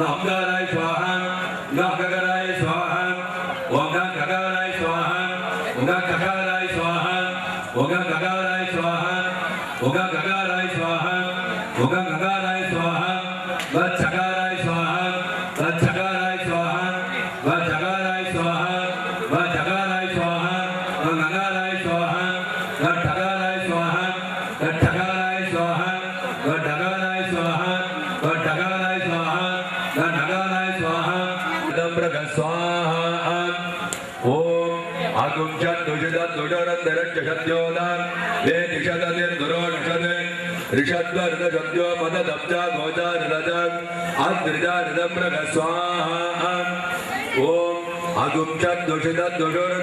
나옵니다. चषद्योदान दे निषदतिर्दुरोषदे ऋषद्वर्णशब्दो मददब्जा गोदारदम् अद्रिजानदम्रगस्वाहा ॐ अगुप्तद्वषितद्वषुर्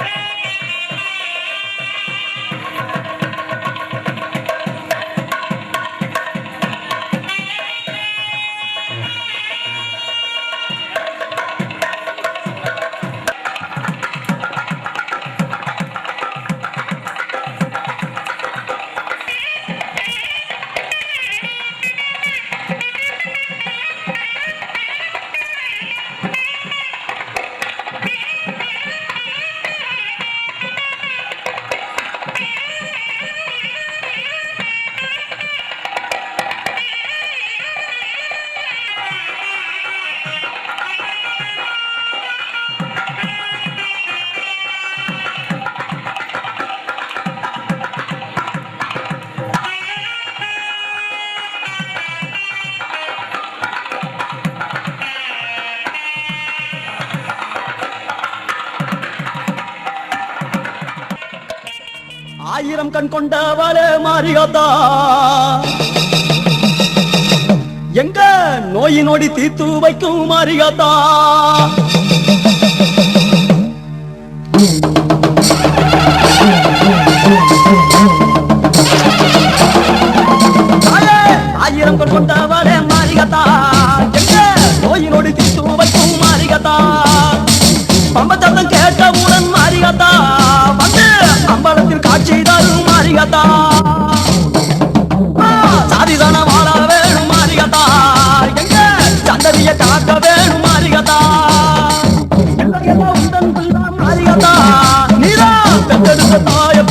நம் கண் கொண்டவளே மாரிகாத்தா எங்க நோய் நோடி தீர்த்து வைக்கும் மாரிகாத்தா ஆயிரம் கொண்டவளே மாரிகாத்தா மாரிகத்தா சாதிதான வாழ வேணும் மாரிகத்தா எங்க சந்ததிய காக்க வேணும் நீரா பெற்றெடுத்த தாயம்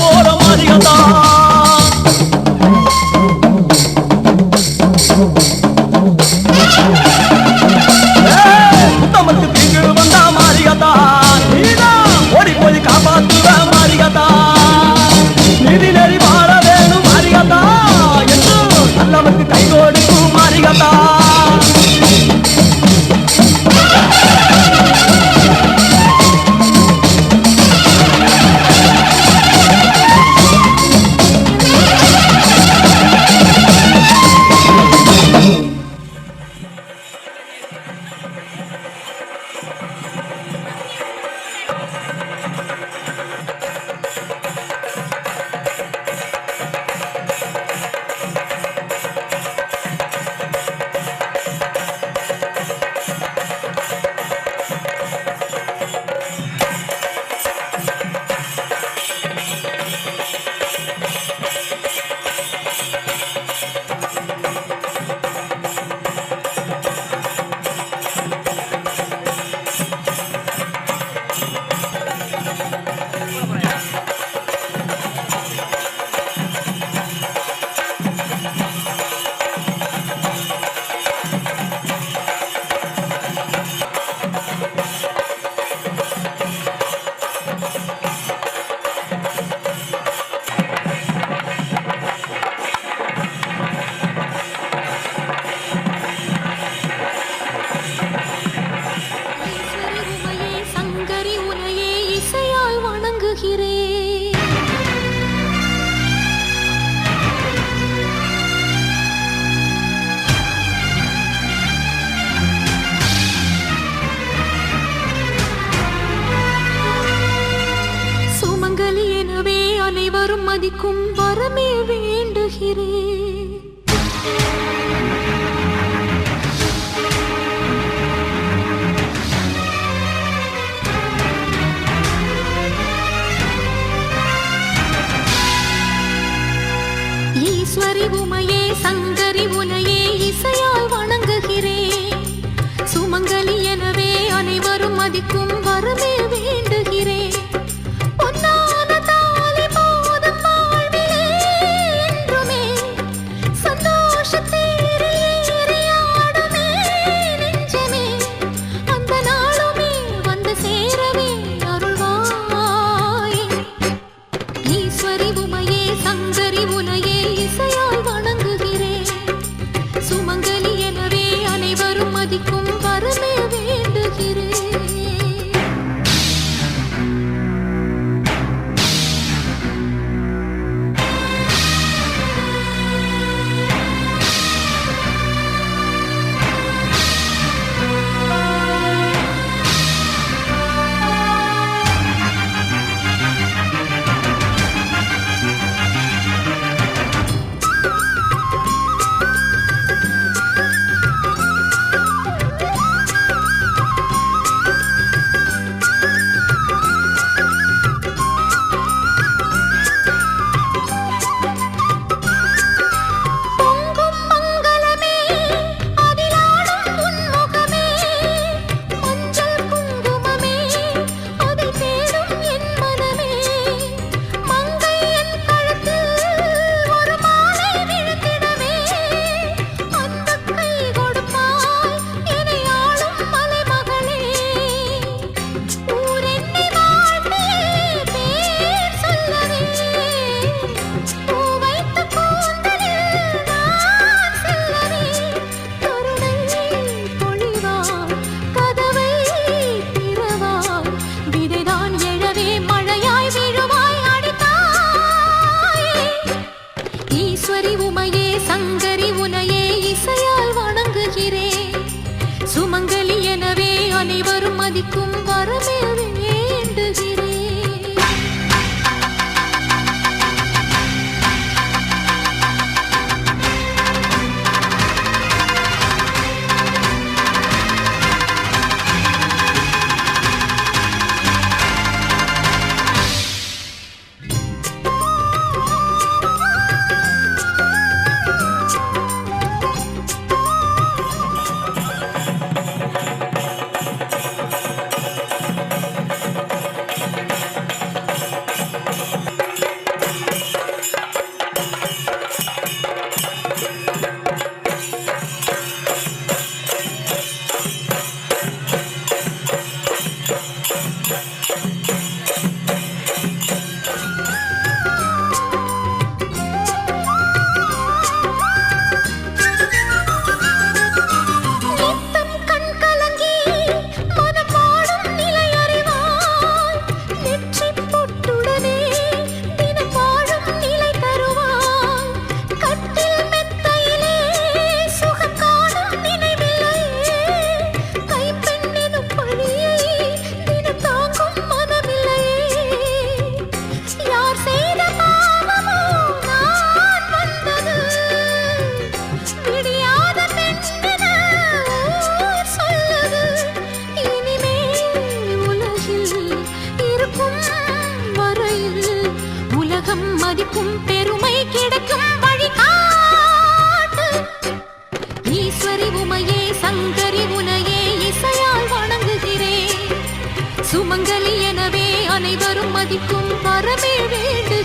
மதிக்கும்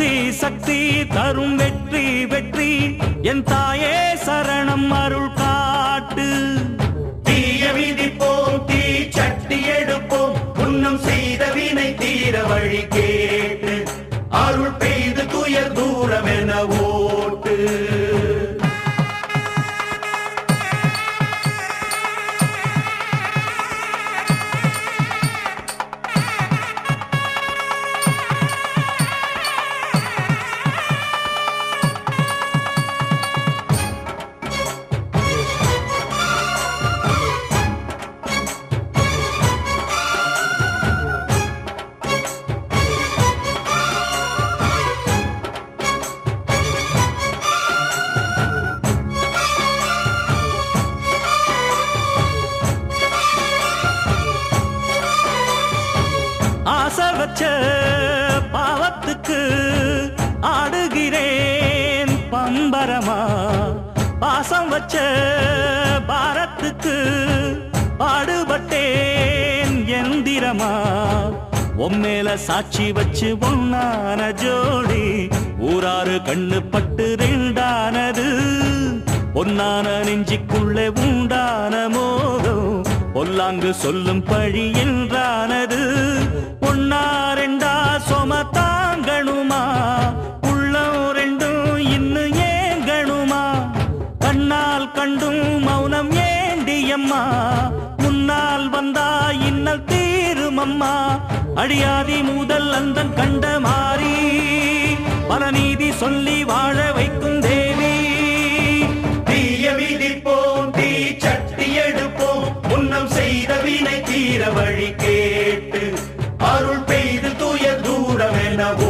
சக்தி சக்தி தரும் வெற்றி வெற்றி. என் தாயே சரணம் அருள் காட்டு. தீய விதிப்போம் தீ சட்டி எடுப்போம். முன்னம் செய்த வினை தீர வழி கேட்டு. அருள் பெய்து துயர் தூரம் என ஓட்டு. வச்ச பாரத்துக்கு பாடுபட்டேன் எந்திரமா உம்மேல சாட்சி வச்சு ஒன்னான ஜோடி ஊராறு கண்ணு பட்டு ரெண்டானது. பொன்னான நெஞ்சிக்குள்ளே உண்டான மோகம் பொல்லாங்கு சொல்லும் பழி என்றானது. பொன்னா ரெண்டா சொம தாங்கணுமா? அம்மா. முன்னால் வந்தா இன்னல் தீரும் அம்மா. அழியாதி முதல் அந்த கண்ட மாறி. பல நீதி சொல்லி வாழ வைக்கும் தேவி. தீய விதிப்போம் தீ சட்டி எடுப்போம். முன்னம் செய்த வினை தீர வழி கேட்டு. அருள் பெய்து தூய தூரம் எனவோ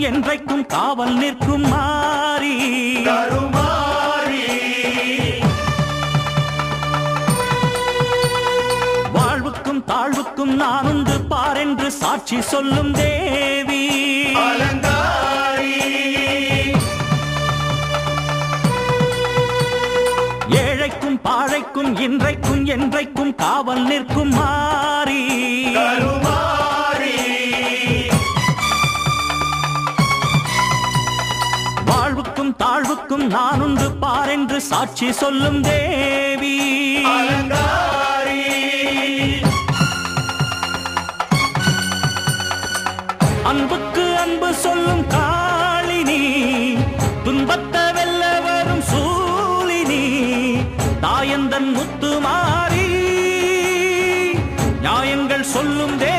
என்றைக்கும் காவல் நிற்கும் மாறி. வாழ்வுக்கும் தாழ்வுக்கும் நான் உண்டு பாரென்று சாட்சி சொல்லும் தேவி. ஏழைக்கும் பாழைக்கும் இன்றைக்கும் என்றைக்கும் காவல் நிற்கும் மாறி. நான் உந்து பாரென்று சாட்சி சொல்லும் தேவி. அன்புக்கு அன்பு சொல்லும் காளினி துன்பத்தை வெல்ல வரும் சூழினி தாயந்தன் முத்து மாறி நியாயங்கள் சொல்லும் தேவி